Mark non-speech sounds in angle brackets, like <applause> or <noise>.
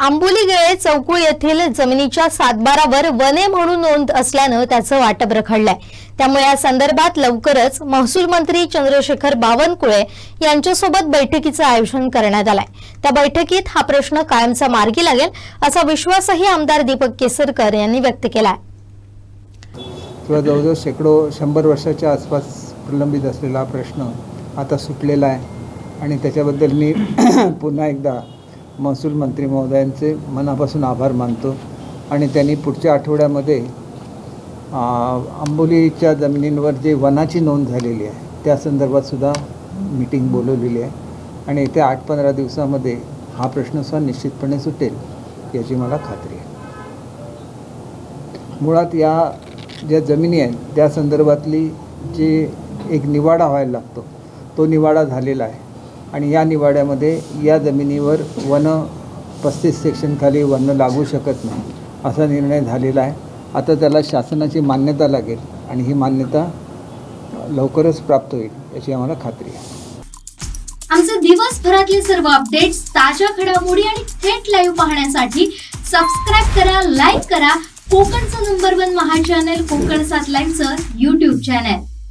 आंबोली गेळे चौकुळ येथील जमिनीच्या सातबारावर वने म्हणून नोंद असल्यानं त्याचं वाटप रखडलंय. त्यामुळे या संदर्भात लवकरच महसूल मंत्री चंद्रशेखर बावनकुळे यांच्यासोबत बैठकीचं आयोजन करण्यात आलंय. त्या बैठकीत हा प्रश्न कायमचा मार्गी लागेल असा विश्वासही आमदार दीपक केसरकर यांनी व्यक्त केलाय. किंवा जवळजवळ शेकडो शंभर वर्षाच्या आसपास प्रलंबित असलेला प्रश्न आता सुटलेला आहे. आणि त्याच्याबद्दल मी <clears throat> पुन्हा एकदा महसूल मंत्री महोदयांचे मनापासून आभार मानतो आणि त्यांनी पुढच्या आठवड्यामध्ये आंबोलीच्या जमिनींवर जे वनाची नोंद झालेली आहे त्या संदर्भातसुद्धा मीटिंग बोलवलेली आहे. आणि येत्या आठ पंधरा दिवसामध्ये हा प्रश्नसुद्धा निश्चितपणे सुटेल याची मला खात्री आहे. मुळात या ज्या जमिनी आहेत त्या संदर्भातली जे एक निवाडा व्हायला लागतो तो निवाडा झालेला आहे. आणि या निवाड्यामध्ये या जमिनीवर वन पस्तीस सेक्शनखाली वन लागू शकत नाही असा निर्णय झालेला आहे. आता त्याला शासनाची मान्यता लागेल आणि ही मान्यता लवकरच प्राप्त होईल याची आम्हाला खात्री आहे. आमचे दिवसभरातले सर्व अपडेट्स ताज्या घडामोडी आणि थेट लाईव्ह पाहण्यासाठी सबस्क्राईब करा लाईक करा. कोकणचं नंबर वन महा चॅनल कोकण सात लाईव्हचं युट्यूब चॅनल